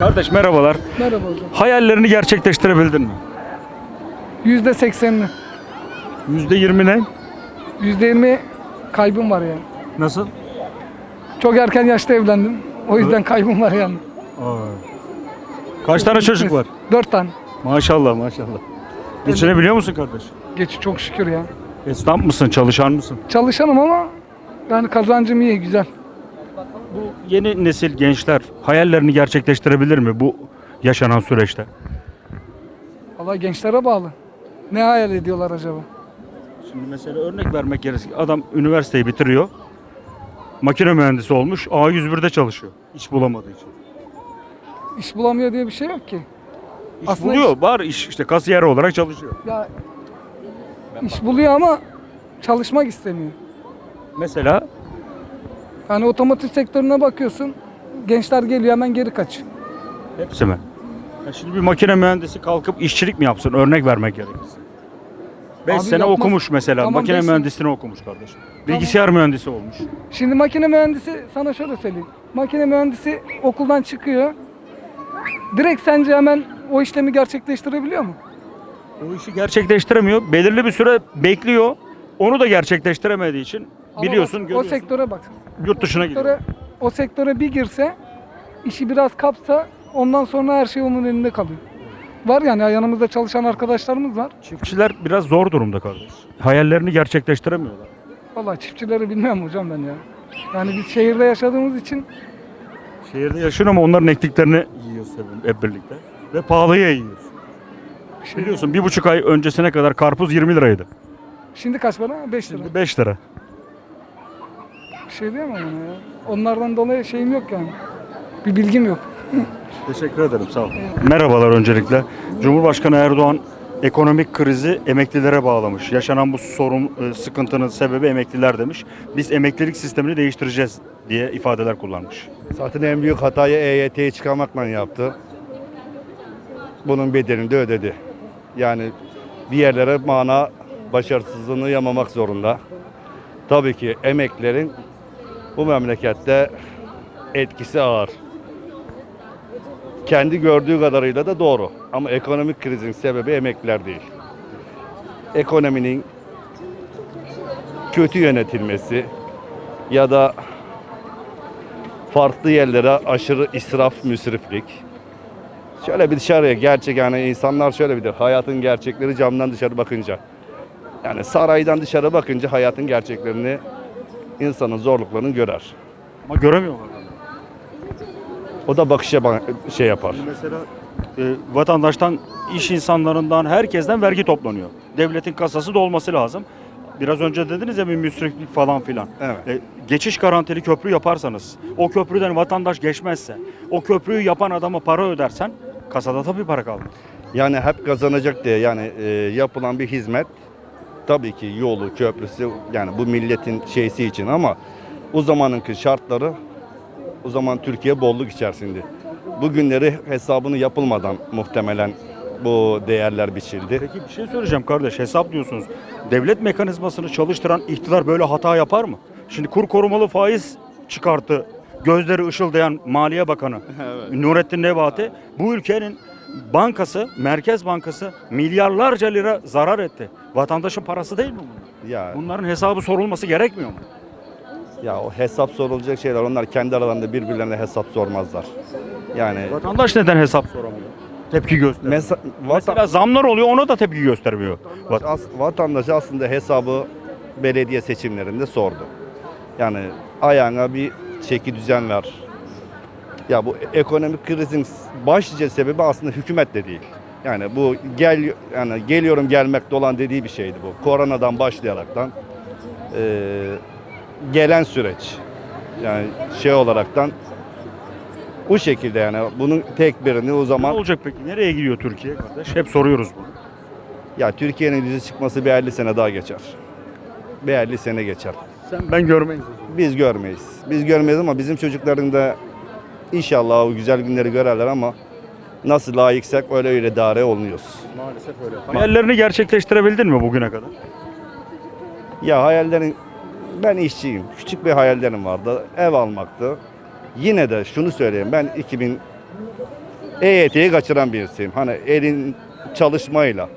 Kardeş merhabalar. Merhaba hocam. Hayallerini gerçekleştirebildin mi? Yüzde seksenini. Yüzde yirmi ne? Yüzde yirmi kaybım var yani. Nasıl? Çok erken yaşta evlendim. O yüzden kaybım var yani. Kaç tane çocuk var? Dört tane. Maşallah maşallah. Geçinebiliyor musun kardeş? Geç çok şükür ya. Esnaf mısın, çalışan mısın? Çalışanım ama yani kazancım iyi, güzel. Bu yeni nesil gençler hayallerini gerçekleştirebilir mi bu yaşanan süreçte? Valla gençlere bağlı. Ne hayal ediyorlar acaba? Şimdi mesela örnek vermek gerekirse adam üniversiteyi bitiriyor. Makine mühendisi olmuş. A101'de çalışıyor. İş bulamadığı için. İş bulamıyor diye bir şey yok ki. İş Aslında buluyor. Var iş işte kasiyer olarak çalışıyor. Ya iş buluyor ama çalışmak istemiyor. Mesela Yani otomotiv sektörüne bakıyorsun. Gençler geliyor hemen geri kaç. hepsi mi? Ya şimdi bir makine mühendisi kalkıp işçilik mi yapsın? Örnek vermek gerekirse. 5 Abi sene yapmaz. okumuş mesela. Tamam, makine beş sene. mühendisliğini okumuş kardeşim. Bilgisayar mühendisi olmuş. Şimdi makine mühendisi sana şöyle söyleyeyim. Makine mühendisi okuldan çıkıyor. Direkt sence hemen o işlemi gerçekleştirebiliyor mu? O işi gerçekleştiremiyor. Belirli bir süre bekliyor. Onu da gerçekleştiremediği için biliyorsun o, o görüyorsun. sektöre bak. yurt dışına gidiyor. Sektöre, o sektöre bir girse, işi biraz kapsa ondan sonra her şey onun elinde kalıyor. Var yani yanımızda çalışan arkadaşlarımız var. Çiftçiler biraz zor durumda kardeş. Hayallerini gerçekleştiremiyorlar. Vallahi çiftçileri bilmem hocam ben ya. Yani biz şehirde yaşadığımız için Şehirde yaşıyor ama onların ektiklerini yiyoruz hep- hep birlikte. Ve pahalıya yiyoruz. şey Biliyorsun bir buçuk ay öncesine kadar karpuz 20 liraydı. Şimdi kaç para? 5 lira. Şimdi 5 lira. Bir şey diyemem ona ya. Onlardan dolayı şeyim yok yani. Bir bilgim yok. Teşekkür ederim sağ ol. Merhabalar öncelikle. Cumhurbaşkanı Erdoğan ekonomik krizi emeklilere bağlamış. Yaşanan bu sorun e, sıkıntının sebebi emekliler demiş. Biz emeklilik sistemini değiştireceğiz diye ifadeler kullanmış. Zaten en büyük hatayı EYT'yi çıkarmakla yaptı. Bunun bedelini de ödedi. Yani bir yerlere mana başarısızlığını yamamak zorunda. Tabii ki emeklerin bu memlekette etkisi ağır. Kendi gördüğü kadarıyla da doğru. Ama ekonomik krizin sebebi emekliler değil. Ekonominin kötü yönetilmesi ya da farklı yerlere aşırı israf, müsriflik. Şöyle bir dışarıya gerçek yani insanlar şöyle de hayatın gerçekleri camdan dışarı bakınca. Yani saraydan dışarı bakınca hayatın gerçeklerini insanın zorluklarını görer. Ama göremiyorlar. O da bakışa ba- şey yapar. Mesela e, vatandaştan, iş insanlarından, herkesten vergi toplanıyor. Devletin kasası dolması lazım. Biraz önce dediniz ya bir müsriflik falan filan. Evet. E, geçiş garantili köprü yaparsanız, o köprüden vatandaş geçmezse, o köprüyü yapan adama para ödersen, kasada tabii para kalmaz. Yani hep kazanacak diye yani e, yapılan bir hizmet tabii ki yolu, köprüsü yani bu milletin şeysi için ama o zamanınki şartları o zaman Türkiye bolluk içerisinde. Bugünleri hesabını yapılmadan muhtemelen bu değerler biçildi. Peki bir şey söyleyeceğim kardeş, hesap diyorsunuz. Devlet mekanizmasını çalıştıran iktidar böyle hata yapar mı? Şimdi kur korumalı faiz çıkarttı. Gözleri ışıldayan Maliye Bakanı Nurettin Nebati bu ülkenin bankası, Merkez Bankası milyarlarca lira zarar etti. Vatandaşın parası değil mi bunlar? Ya, Bunların hesabı sorulması gerekmiyor mu? ya o hesap sorulacak şeyler onlar kendi aralarında birbirlerine hesap sormazlar. Yani Vatandaş neden hesap soramıyor? Tepki gösteriyor. mesa- vatan- Mesela zamlar oluyor ona da tepki göstermiyor. Vat- As- vatandaş aslında hesabı belediye seçimlerinde sordu. Yani ayağına bir çeki düzen ver. Ya bu ekonomik krizin başlıca sebebi aslında hükümet de değil. Yani bu gel yani geliyorum gelmekte olan dediği bir şeydi bu. Koronadan başlayaraktan eee, gelen süreç. Yani şey olaraktan bu şekilde yani bunun tek birini o Ne zaman olacak peki? Nereye gidiyor Türkiye kardeş? Hep soruyoruz bunu. Ya Türkiye'nin dizi çıkması bir 50 sene daha geçer. Bir 50 sene geçer. Sen ben görmeyiz. Biz görmeyiz. Biz görmeyiz ama bizim çocukların da inşallah o güzel günleri görerler ama nasıl layıksak öyle öyle idare olunuyoruz. Maalesef öyle. Hayallerini gerçekleştirebildin mi bugüne kadar? Ya hayallerin ben işçiyim. Küçük bir hayallerim vardı. Ev almaktı. Yine de şunu söyleyeyim. Ben EYT'yi kaçıran birisiyim. Hani elin çalışmayla.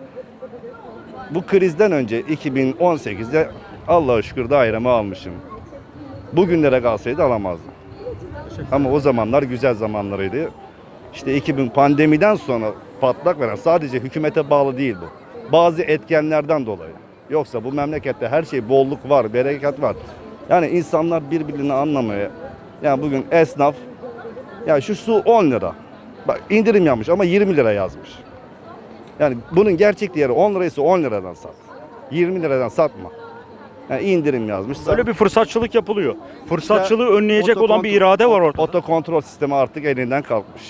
Bu krizden önce 2018'de Allah'a şükür dairemi almışım. Bugünlere kalsaydı alamazdım. Ama o zamanlar güzel zamanlarıydı. İşte 2000 pandemiden sonra patlak veren sadece hükümete bağlı değil bu. Bazı etkenlerden dolayı. Yoksa bu memlekette her şey bolluk var, bereket var. Yani insanlar birbirini anlamaya. Yani bugün esnaf ya şu su 10 lira. Bak indirim yapmış ama 20 lira yazmış. Yani bunun gerçek değeri 10 liraysa 10 liradan sat. 20 liradan satma. Yani indirim yazmış. Böyle bir fırsatçılık yapılıyor. Fırsatçılığı önleyecek olan bir irade var ortada. Otokontrol sistemi artık elinden kalkmış.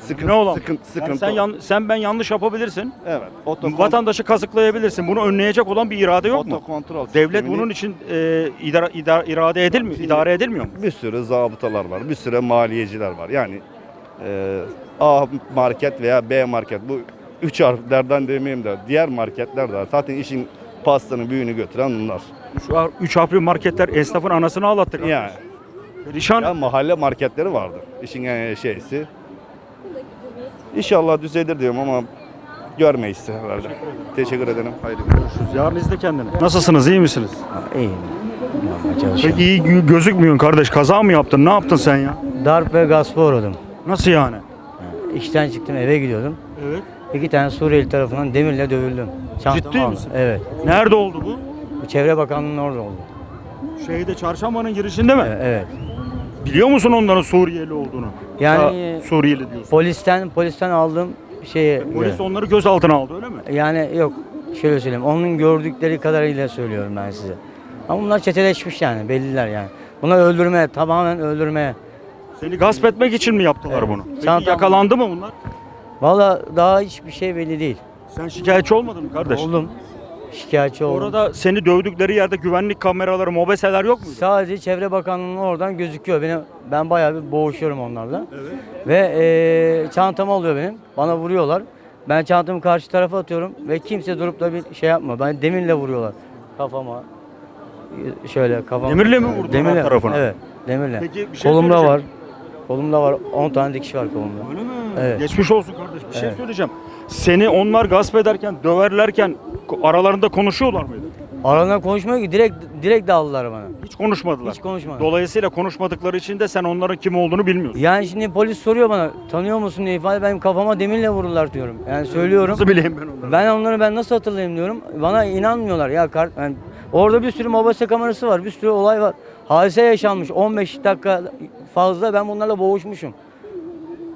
Sıkıntı, ne olan? Sıkıntı, Yani sıkıntı. sen, yan- sen ben yanlış yapabilirsin. evet. Otokon- Vatandaşı kazıklayabilirsin. Bunu önleyecek olan bir irade yok mu? otokontrol Devlet bunun için e, idare, idare, irade edilmiyor, idare edilmiyor mu? bir sürü zabıtalar var, bir sürü maliyeciler var. Yani e, A market veya B market bu üç harflerden demeyeyim de diğer marketler de zaten işin pastanın büyüğünü götüren bunlar. Şu an üç harfli marketler esnafın anasını ağlattı. kardeş. Yani Perişan. ya mahalle marketleri vardı. İşin en şeysi. İnşallah düzelir diyorum ama görmeyiz herhalde. Teşekkür ederim. Hayırlı günler. Yarın izle kendini. Nasılsınız? iyi misiniz? İyiyim. Yapmaya çalışıyorum. Peki iyi gö- gözükmüyorsun kardeş. Kaza mı yaptın? Ne yaptın sen ya? Darp ve gaspa uğradım. Nasıl yani? İşten çıktım eve gidiyordum. Evet. İki tane Suriyeli tarafından demirle dövüldüm. Çantamı Ciddi aldı. misin? Evet. Nerede oldu bu? Çevre Bakanlığı'nın orada oldu. Şeyde çarşambanın girişinde mi? Evet. Biliyor musun onların Suriyeli olduğunu? Yani- Ha, Suriyeli diyorsun. Polisten polisten aldığım şeyi Polis onları gözaltına aldı öyle mi? yani yok şöyle söyleyeyim. Onun gördükleri kadarıyla söylüyorum ben size. Ama bunlar çeteleşmiş yani belliler yani. Bunlar öldürmeye tamamen öldürmeye. Seni gasp etmek için mi yaptılar bunu? Peki Çantam- yakalandı mı bunlar? Valla daha hiçbir şey belli değil. Sen şikayetçi olmadın mı kardeş? Oldum. Şikayetçi oldum. Orada seni dövdükleri yerde güvenlik kameraları, mobeseler yok muydu? Sadece Çevre Bakanlığı'nın oradan gözüküyor. Beni, ben bayağı bir boğuşuyorum onlarla. Evet. Ve eee çantamı alıyor benim. Bana vuruyorlar. Ben çantamı karşı tarafa atıyorum ve kimse durup da bir şey yapma. Ben demirle vuruyorlar kafama. Şöyle kafama. Demirle mi vurdular Demirle. tarafına? Evet, demirle. Peki bir şey kolumda var. Kolumda var. 10 tane dikiş var kolumda. Öyle mi? Evet. Geçmiş olsun kardeş. Bir şey Evet. söyleyeceğim. Seni onlar gasp ederken, döverlerken ko- aralarında konuşuyorlar mıydı? Aralarında konuşmuyor ki direkt direkt daldılar bana. Hiç konuşmadılar. Hiç konuşmadı. Dolayısıyla konuşmadıkları için de sen onların kim olduğunu bilmiyorsun. Yani şimdi polis soruyor bana tanıyor musun diye ifade benim kafama demirle vururlar diyorum. Yani söylüyorum. Nasıl bileyim ben onları? Ben onları ben nasıl hatırlayayım diyorum. Bana inanmıyorlar ya. Kart, yani orada bir sürü mobese kamerası var. Bir sürü olay var. Hadise yaşanmış. 15 dakika fazla ben bunlarla boğuşmuşum.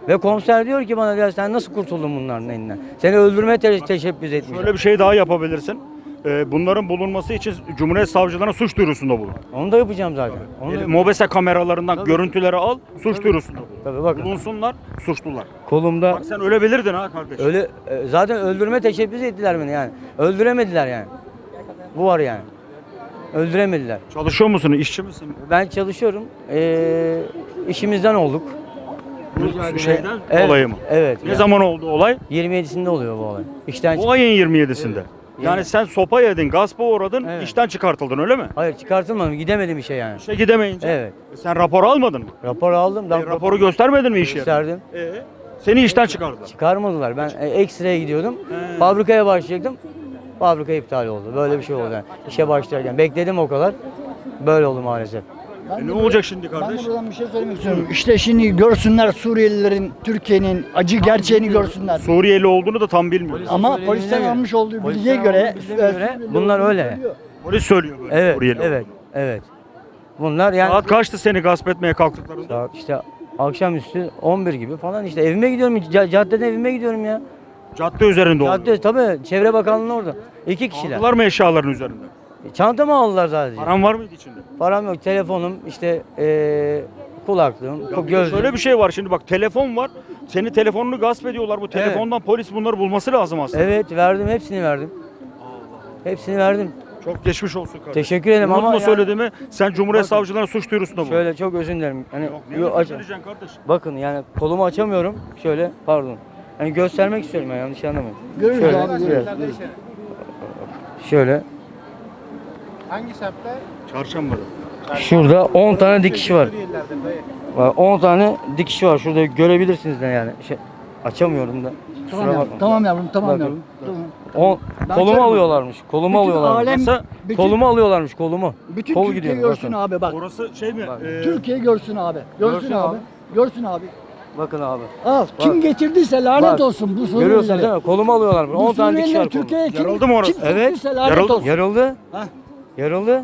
Ve komiser diyor ki bana ya sen nasıl kurtuldun bunların elinden? Seni öldürmeye te- teşebbüs etmiş. Şöyle bir şey daha yapabilirsin. Ee, bunların bulunması için Cumhuriyet Savcılığına suç duyurusunda bulun. Onu da yapacağım zaten. Onu da Yani yap- Mobese kameralarından Tabii. görüntüleri al, suç duyurusunda bulun. Tabii bakın. Bulunsunlar, suçlular. Kolumda Bak sen ölebilirdin ha kardeş. öyle e, zaten öldürme teşebbüs ettiler beni yani. Öldüremediler yani. Bu var yani. Öldüremediler. Çalışıyor musun? İşçi misin? Ben çalışıyorum. Ee, işimizden olduk. Bu şeyden Evet, olayı mı? Evet. Ne yani. zaman oldu olay? 27'sinde oluyor bu olay. İşten Bu ayın 27'sinde. Yani Yani- sen sopa yedin, gaspa uğradın, Evet. işten çıkartıldın öyle mi? Hayır çıkartılmadım. Gidemedim işe yani. İşe gidemeyince. Evet. E Sen rapor almadın mı? Rapor aldım. Ben E, raporu göstermedin mi iş yerine? gösterdim. E, seni işten çıkardılar. Çıkarmadılar. Ben e, ekstraya gidiyordum. He. Fabrikaya başlayacaktım. Fabrika iptal oldu. Böyle bir şey oldu. Yani. İşe başlarken. Bekledim o kadar. Böyle oldu maalesef. E, ne olacak şimdi Ben kardeş? de buradan bir şey söylemek istiyorum. İşte şimdi görsünler Suriyelilerin, Türkiye'nin acı gerçeğini görsünler. Suriyeli olduğunu da tam bilmiyoruz. Ama Söylediğine polisten göre. almış olduğu Polisten bilgiye göre, bilgiye e, göre Suriyeli bunlar olduğunu öyle. söylüyor. Polis söylüyor böyle Evet. Suriyeli Evet. olduğunu. Evet. Bunlar yani Saat kaçtı seni gasp etmeye kalktıklarında? Saat işte akşamüstü 11 gibi falan işte evime gidiyorum. Ca- Caddede evime gidiyorum ya. Cadde üzerinde oldu. Cadde tabii Çevre Bakanlığı orada. İki kişiler. Aldılar mı eşyaların üzerinde? Çantamı aldılar sadece. Paran var mıydı içinde? Param yok. Telefonum, işte eee kulaklığım, Ya gözlüğüm. Şöyle bir şey var şimdi bak telefon var. Senin telefonunu gasp ediyorlar. Bu telefondan polis bunları bulması lazım aslında. Evet verdim, hepsini verdim. Hepsini verdim. Çok geçmiş olsun kardeşim. Teşekkür ederim Unutma ama yani- söylediğimi sen Cumhuriyet Bakın, Savcılarına suç duyurusunda bulun. Şöyle çok özür dilerim. Hani Yok, ne yo, özür aç- dileyeceksin kardeş? bakın yani kolumu açamıyorum. Şöyle pardon. Hani göstermek istiyorum yani yanlış anlamayın. Görürüz Şöyle, abi, görürüz. Şöyle. Çarşambada. Şurada 10 tane dikiş var. Var, 10 tane dikiş var. Şurada görebilirsiniz de yani. Şey, Açamıyorum da. Tamam yavrum, tamam yavrum, tamam Bakın. yavrum. Tamam. O, kolumu alıyorlarmış. Kolumu Bütün alıyorlarmış. alem- Nasıl? Bütün, Kolumu alıyorlarmış kolumu. bütün Kol Türkiye gidiyor, görsün bakın. abi bak. Orası şey mi? Bak. Ee, Türkiye görsün abi. Görsün, Görsün abi. abi. Görsün abi. Bakın abi. Al. Kim getirdiyse lanet Bak. olsun bu Suriyelilere. Görüyorsunuz değil mi? Kolumu alıyorlarmış. Bu 10 tane dikiş var. Türkiye'ye kim, Yarıldı mı orası? kim Evet. soktuysa lanet Yarıldı. olsun. Yarıldı. Heh. Yarıldı.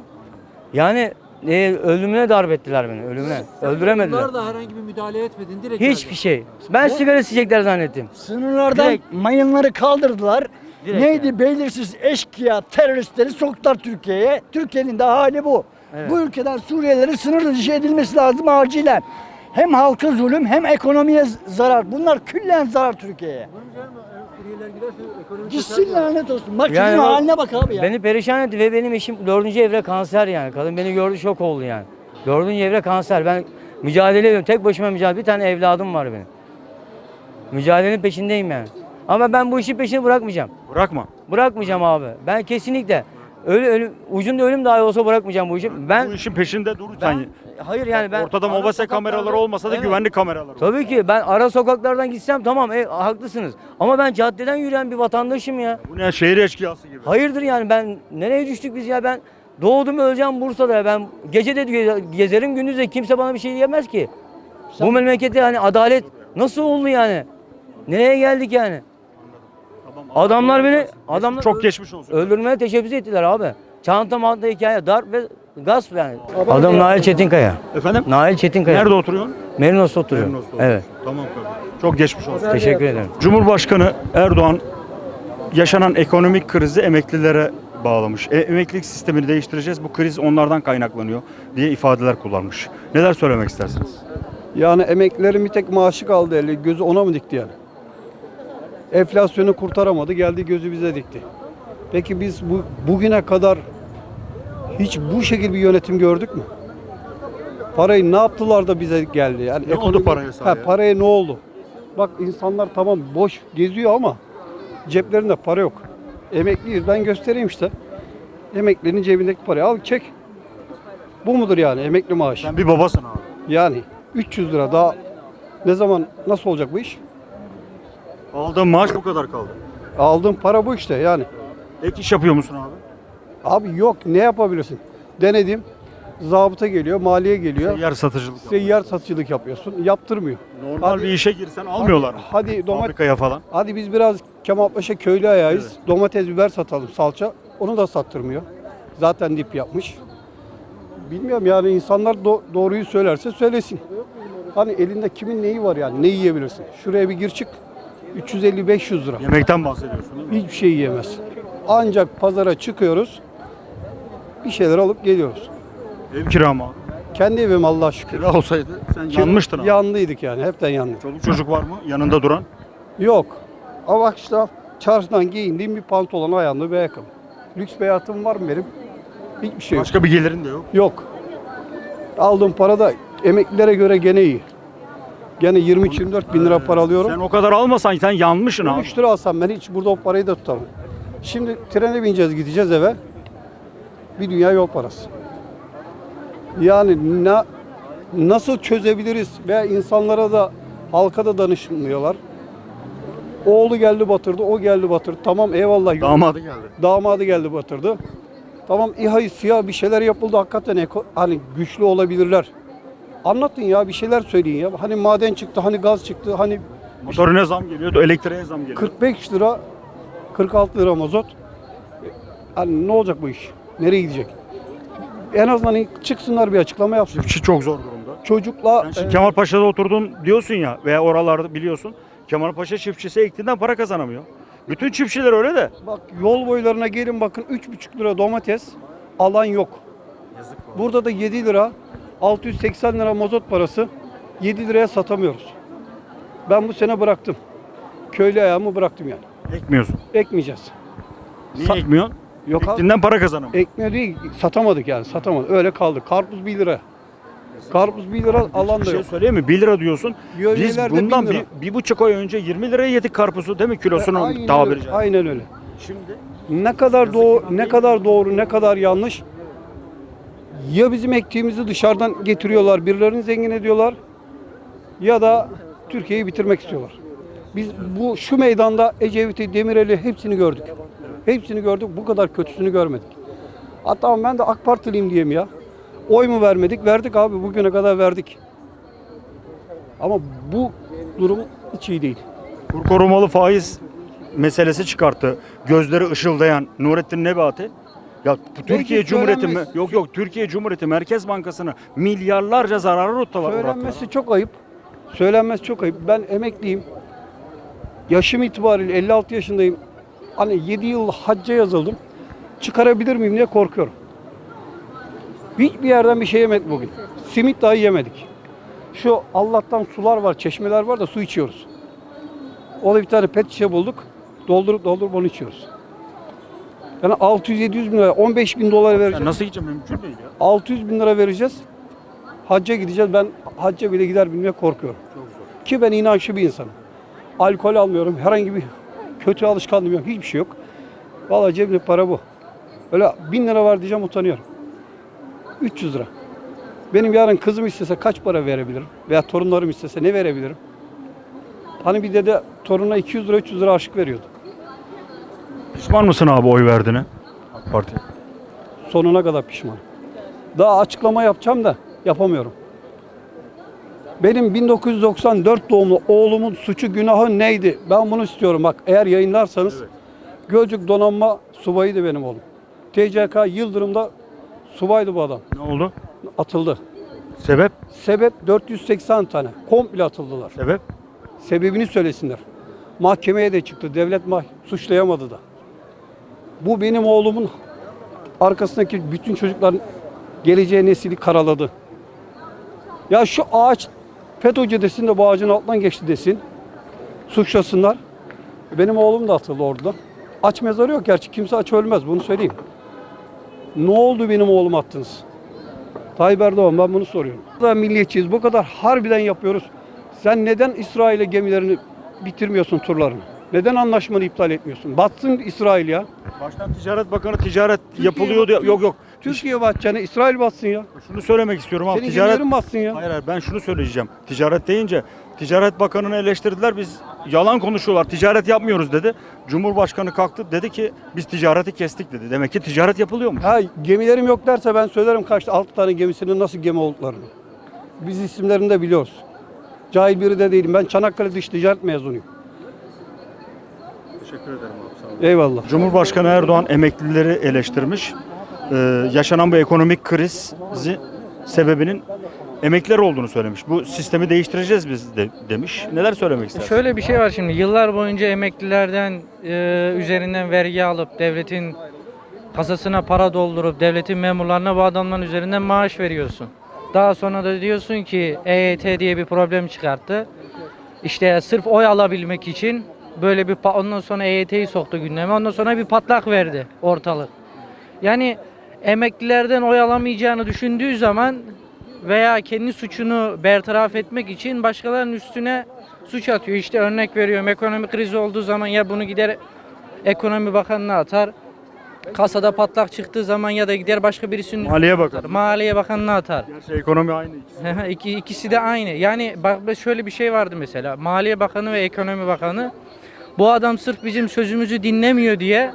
Yani e, ölümüne darp ettiler beni. Ölümüne. Öldüremediler. Bunlar da herhangi bir müdahale etmedin. Direkt Hiçbir şey. Ben sigara içecekler zannettim. Sınırlardan Direkt- mayınları kaldırdılar. Direkt Neydi yani. belirsiz eşkıya teröristleri soktular Türkiye'ye. Türkiye'nin de hali bu. Evet. Bu ülkeden Suriyelilerin sınır dışı edilmesi lazım acilen. Hem halka zulüm hem ekonomiye zarar. Bunlar küllen zarar Türkiye'ye. Gitsin lanet olsun. Bak Yani çocuğun o- haline bak abi ya. Beni perişan etti ve benim eşim dördüncü evre kanser yani. Kadın beni gördü şok oldu yani. Dördüncü evre kanser. Ben mücadele ediyorum. Tek başıma mücadele. Bir tane evladım var benim. Mücadelenin peşindeyim yani. Ama ben bu işin peşini bırakmayacağım. Bırakma. Bırakmayacağım abi. Ben kesinlikle ölü ölüm ucunda ölüm dahi olsa bırakmayacağım bu işi. Ben Bu işin peşinde durursan. ben hayır yani ben Ortada ara mobese sokaklarda- kameraları olmasa da Evet. güvenlik kameraları olur. Tabii ki ben ara sokaklardan gitsem tamam e, haklısınız. Ama ben caddeden yürüyen bir vatandaşım ya. Bu ne şehir eşkıyası gibi. Hayırdır yani ben nereye düştük biz ya ben doğdum öleceğim Bursa'da ya ben gece de ge- gezerim gündüz de kimse bana bir şey diyemez ki. Bu memlekette hani adalet nasıl oldu yani? Nereye geldik yani? Adamlar beni adamlar Çok geçmiş olsun. öldürmeye teşebbüs ettiler abi. Çanta manta hikaye darp ve gasp yani. Adam Nail Çetinkaya. Efendim? Nail Çetinkaya. Nerede oturuyorsun? Merinos'ta oturuyor. Merinos'ta Evet. Tamam kardeşim. Çok geçmiş olsun. Teşekkür ederim. Cumhurbaşkanı Erdoğan yaşanan ekonomik krizi emeklilere bağlamış. E, emeklilik sistemini değiştireceğiz. Bu kriz onlardan kaynaklanıyor diye ifadeler kullanmış. Neler söylemek istersiniz? Yani emeklilerin bir tek maaşı kaldı eli. Gözü ona mı dikti yani? Enflasyonu kurtaramadı. Geldi gözü bize dikti. Peki biz bu bugüne kadar hiç bu şekilde bir yönetim gördük mü? Parayı ne yaptılar da bize geldi? Yani Ne oldu paraya Ha, ya? paraya ne oldu? Bak insanlar tamam boş geziyor ama ceplerinde para yok. Emekliyiz. Ben göstereyim işte. Emeklinin cebindeki parayı al çek. Bu mudur yani emekli maaşı? Sen bir babasın abi. Yani 300 lira daha ne zaman nasıl olacak bu iş? Aldığın maaş bu kadar kaldı. Aldığın para bu işte yani. Ek iş yapıyor musun abi? Abi yok ne yapabilirsin? Denedim. Zabıta geliyor, maliye geliyor. Yer satıcılık. yapıyor. Seyyar satıcılık yapıyorsun. Yaptırmıyor. Normal Hadi- bir işe girsen almıyorlar. Hadi domates Fabrikaya falan. Hadi biz biraz Kemalpaşa köylü ayağıyız. Domates, biber satalım, salça. Onu da sattırmıyor. Zaten dip yapmış. Bilmiyorum yani insanlar do- doğruyu söylerse söylesin. Hani elinde kimin neyi var yani? Ne yiyebilirsin? Şuraya bir gir çık. 350-500 lira. Yemekten bahsediyorsun değil mi? Hiçbir şey yiyemez. Ancak pazara çıkıyoruz. Bir şeyler alıp geliyoruz. Ev kira mı abi? Kendi evim Allah şükür. Kira olsaydı sen yanmıştın abi. Yanlıydık yani. Hepten yandık. Çoluk çocuk var mı yanında duran? Yok. Ama işte çarşıdan giyindiğim bir pantolon ayağımda bir ayakkabı. Lüks bir hayatım var mı benim? Hiçbir şey yok. Başka bir gelirin de yok. Yok. Aldığım para da emeklilere göre gene iyi. Gene 23-24 bin lira para alıyorum. Sen o kadar almasan sen yanmışsın abi. 13 lira alsam ben hiç burada o parayı da tutamam. Şimdi trene bineceğiz gideceğiz eve. Bir dünya yol parası. Yani na, nasıl çözebiliriz veya insanlara da halka da danışmıyorlar. Oğlu geldi batırdı, o geldi batırdı. Tamam eyvallah. Damadı geldi. Damadı geldi batırdı. Tamam İHA, SİHA bir şeyler yapıldı hakikaten eko- hani güçlü olabilirler. Anlatın ya bir şeyler söyleyin ya. Hani maden çıktı, hani gaz çıktı, hani Motorine zam geliyor, elektriğe zam geliyor. 45 lira 46 lira mazot. Hani ne olacak bu iş? Nereye gidecek? En azından çıksınlar bir açıklama yapsın. Çiftçi çok zor durumda. Çocukla Sen şimdi e, Kemalpaşa'da oturdun diyorsun ya veya oralarda biliyorsun. Kemalpaşa çiftçisi ektiğinden para kazanamıyor. Bütün çiftçiler öyle de. bak yol boylarına gelin bakın 3,5 lira domates alan yok. Burada da 7 lira 680 lira mazot parası 7 liraya satamıyoruz. Ben bu sene bıraktım. Köylü ayağımı bıraktım yani. Ekmiyorsun. Ekmeyeceğiz. Niye Sa- ekmiyorsun? Yok abi. Ektiğinden para kazanamıyor. Ekmiyor değil, satamadık yani, satamadık. Öyle kaldı. Karpuz 1 lira. Karpuz 1 lira, alan Bir da şey yok. söyleyeyim mi? 1 lira diyorsun. Biz Yövmiyeler de bundan 1000 lira. bir, bir buçuk ay önce 20 liraya yedik karpuzu değil mi kilosunu Aynen tabiri öyle, caizse. Aynen öyle. Şimdi Ne kadar doğru, ne kadar doğru, ne kadar yanlış. Ya bizim ektiğimizi dışarıdan getiriyorlar, birilerini zengin ediyorlar ya da Türkiye'yi bitirmek istiyorlar. Biz bu şu meydanda Ecevit'i, Demirel'i hepsini gördük. Hepsini gördük. Bu kadar kötüsünü görmedik. Hatta ben de AK Partiliyim diyeyim ya. Oy mu vermedik? Verdik abi. Bugüne kadar verdik. Ama bu durum hiç iyi değil. Kur korumalı faiz meselesi çıkarttı. Gözleri ışıldayan Nurettin Nebati. Ya bu Türkiye Cumhuriyeti mi? Yok yok Türkiye Cumhuriyeti Merkez Bankası'nı milyarlarca zarara uğrattılar. Söylenmesi çok ayıp. Söylenmesi çok ayıp. Ben emekliyim. Yaşım itibariyle 56 yaşındayım. Hani 7 yıl hacca yazıldım. Çıkarabilir miyim diye korkuyorum. Hiçbir yerden bir şey yemedik bugün. Simit dahi yemedik. Şu Allah'tan sular var, çeşmeler var da su içiyoruz. O da bir tane pet şişe bulduk. Doldurup doldurup onu içiyoruz. Yani 600-700 bin lira, 15 bin dolar vereceğiz. Ya nasıl gideceğim mümkün değil ya. 600 bin lira vereceğiz. Hacca gideceğiz. Ben hacca bile gider bilmeye korkuyorum. Ki ben inançlı bir insanım. Alkol almıyorum. Herhangi bir kötü alışkanlığım yok. Hiçbir şey yok. Vallahi cebimde para bu. Öyle bin lira var diyeceğim utanıyorum. 300 lira. Benim yarın kızım istese kaç para verebilirim? Veya torunlarım istese ne verebilirim? Hani bir dede torununa 200 lira 300 lira aşık veriyordu. Pişman mısın abi oy verdiğine? AK Parti. Sonuna kadar pişman. Daha açıklama yapacağım da yapamıyorum. Benim 1994 doğumlu oğlumun suçu günahı neydi? Ben bunu istiyorum bak eğer yayınlarsanız. Gölcük donanma subayıydı benim oğlum. TCK Yıldırım'da subaydı bu adam. Ne oldu? Atıldı. Sebep? Sebep 480 tane. Komple atıldılar. Sebep? Sebebini söylesinler. Mahkemeye de çıktı. Devlet mah suçlayamadı da. Bu benim oğlumun arkasındaki bütün çocukların geleceği nesili karaladı. Ya şu ağaç FETÖ'cü desin de bu ağacın altından geçti desin. Suçlasınlar. Benim oğlum da atıldı orada. Aç mezarı yok gerçi. Kimse aç ölmez. Bunu söyleyeyim. Ne oldu benim oğlum attınız? Tayyip Erdoğan ben bunu soruyorum. Bu kadar milliyetçiyiz. Bu kadar harbiden yapıyoruz. Sen neden İsrail'e gemilerini bitirmiyorsun turlarını? Neden anlaşmanı iptal etmiyorsun? Batsın İsrail ya. Baştan Ticaret Bakanı ticaret yapılıyor diyor. Yok yok. Türkiye batacağına İsrail batsın ya. Şunu söylemek istiyorum abi. Senin ticaret gemilerin batsın ya. Hayır hayır ben şunu söyleyeceğim. Ticaret deyince Ticaret Bakanı'nı eleştirdiler. Biz yalan konuşuyorlar. Ticaret yapmıyoruz dedi. Cumhurbaşkanı kalktı dedi ki biz ticareti kestik dedi. Demek ki ticaret yapılıyor mu? Ha gemilerim yok derse ben söylerim kaçta 6 tane gemisinin nasıl gemi olduklarını. Biz isimlerini de biliyoruz. Cahil biri de değilim. Ben Çanakkale Dış Ticaret mezunuyum. Teşekkür ederim abi sağ olun. Eyvallah. Cumhurbaşkanı Erdoğan emeklileri eleştirmiş. Ee, yaşanan bu ekonomik krizi sebebinin emekliler olduğunu söylemiş. Bu sistemi değiştireceğiz biz de, demiş. Neler söylemek ister? Şöyle bir şey var şimdi yıllar boyunca emeklilerden e, üzerinden vergi alıp devletin kasasına para doldurup devletin memurlarına bu adamların üzerinden maaş veriyorsun. Daha sonra da diyorsun ki EYT diye bir problem çıkarttı. İşte sırf oy alabilmek için böyle bir ondan sonra EYT'yi soktu gündeme. Ondan sonra bir patlak verdi ortalık. Yani emeklilerden oy alamayacağını düşündüğü zaman veya kendi suçunu bertaraf etmek için başkalarının üstüne suç atıyor. İşte örnek veriyorum ekonomi krizi olduğu zaman ya bunu gider ekonomi bakanına atar. Kasada patlak çıktığı zaman ya da gider başka birisinin Maliye Bakanı. Maliye bakanına atar. Gerçi ekonomi aynı. ikisi. İki, ikisi de aynı. Yani bak şöyle bir şey vardı mesela. Maliye Bakanı ve Ekonomi Bakanı bu adam sırf bizim sözümüzü dinlemiyor diye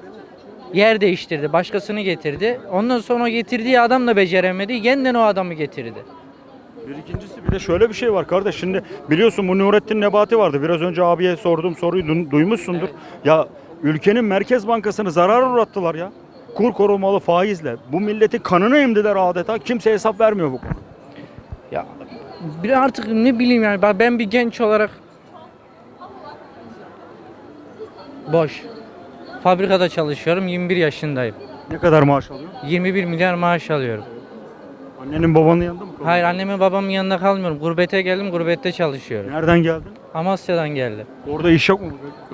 yer değiştirdi. Başkasını getirdi. Ondan sonra o getirdiği adam da beceremedi. Yeniden o adamı getirdi. Bir ikincisi bir de şöyle bir şey var kardeş. Şimdi biliyorsun bu Nurettin Nebati vardı. Biraz önce abiye sorduğum soruyu du- duymuşsundur. Ya ülkenin Merkez Bankası'nı zarar uğrattılar ya. Kur korumalı faizle. Bu milletin kanını emdiler adeta. Kimse hesap vermiyor bu konu. Ya bir artık ne bileyim yani ben bir genç olarak boş. Fabrikada çalışıyorum. 21 yaşındayım. Ne kadar maaş alıyor? 21 milyar maaş alıyorum. Annenin babanın yanında mı kalıyor? Hayır annemin babamın yanında kalmıyorum. Gurbete geldim, gurbette çalışıyorum. Nereden geldin? Amasya'dan geldi. Orada iş yok mu?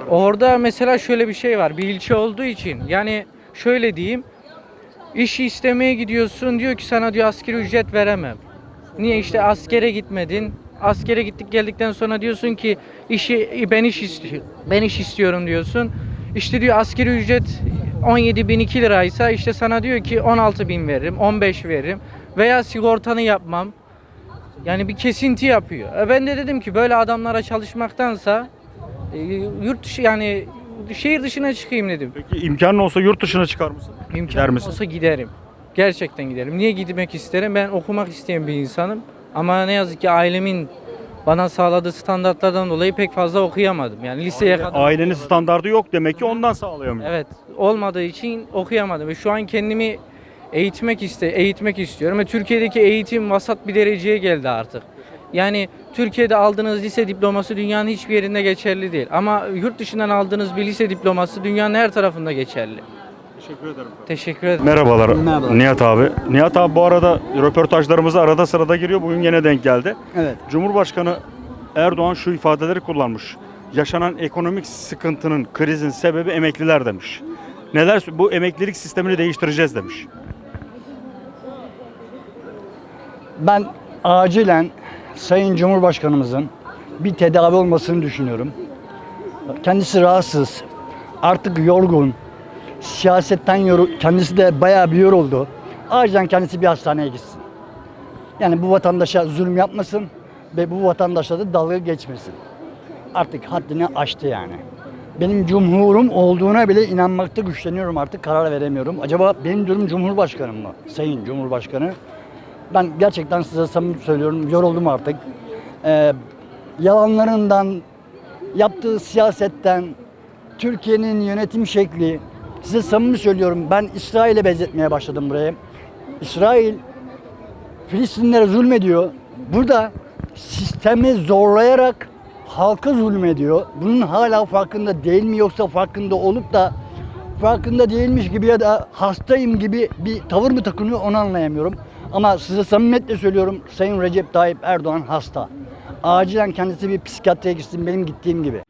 Orada mesela şöyle bir şey var. Bir ilçe olduğu için yani şöyle diyeyim. İşi istemeye gidiyorsun diyor ki sana diyor askeri ücret veremem. Niye işte askere gitmedin? Askere gittik geldikten sonra diyorsun ki işi ben iş istiyorum. Ben iş istiyorum diyorsun. İşte diyor askeri ücret 17 bin 2 liraysa işte sana diyor ki 16 bin veririm, 15 veririm veya sigortanı yapmam. Yani bir kesinti yapıyor. E ben de dedim ki böyle adamlara çalışmaktansa E, yurt dışı yani şehir dışına çıkayım dedim. Peki imkanın olsa yurt dışına çıkar mısın? Gider İmkanım misin? olsa giderim. Gerçekten giderim. Niye gitmek isterim? Ben okumak isteyen bir insanım. Ama ne yazık ki ailemin bana sağladığı standartlardan dolayı pek fazla okuyamadım. Yani liseye kadar. Ailenin standardı yok demek ki ondan sağlayamıyor. Evet, olmadığı için okuyamadım. Ve şu an kendimi eğitmek iste, eğitmek istiyorum. Ve Türkiye'deki eğitim vasat bir dereceye geldi artık. Yani Türkiye'de aldığınız lise diploması dünyanın hiçbir yerinde geçerli değil. Ama yurt dışından aldığınız bir lise diploması dünyanın her tarafında geçerli. Teşekkür ederim. Teşekkür ederim. Merhabalar Merhaba. Nihat abi. Nihat abi bu arada röportajlarımıza arada sırada giriyor. Bugün yine denk geldi. Evet. Cumhurbaşkanı Erdoğan şu ifadeleri kullanmış. Yaşanan ekonomik sıkıntının, krizin sebebi emekliler demiş. Neler bu emeklilik sistemini değiştireceğiz demiş. Ben acilen Sayın Cumhurbaşkanımızın bir tedavi olmasını düşünüyorum. Kendisi rahatsız, artık yorgun, siyasetten yoru, kendisi de bayağı bir yoruldu. Acilen kendisi bir hastaneye gitsin. Yani bu vatandaşa zulüm yapmasın ve bu vatandaşla da dalga geçmesin. Artık haddini aştı yani. Benim cumhurum olduğuna bile inanmakta güçleniyorum artık karar veremiyorum. Acaba benim durum Cumhurbaşkanım mı? Sayın Cumhurbaşkanı. Ben gerçekten size samimi söylüyorum yoruldum artık. Ee, yalanlarından, yaptığı siyasetten, Türkiye'nin yönetim şekli, size samimi söylüyorum ben İsrail'e benzetmeye başladım buraya. İsrail Filistinlere zulmediyor. Burada sistemi zorlayarak halka zulmediyor. Bunun hala farkında değil mi yoksa farkında olup da farkında değilmiş gibi ya da hastayım gibi bir tavır mı takınıyor onu anlayamıyorum. Ama size samimiyetle söylüyorum Sayın Recep Tayyip Erdoğan hasta. Acilen kendisi bir psikiyatriye gitsin benim gittiğim gibi.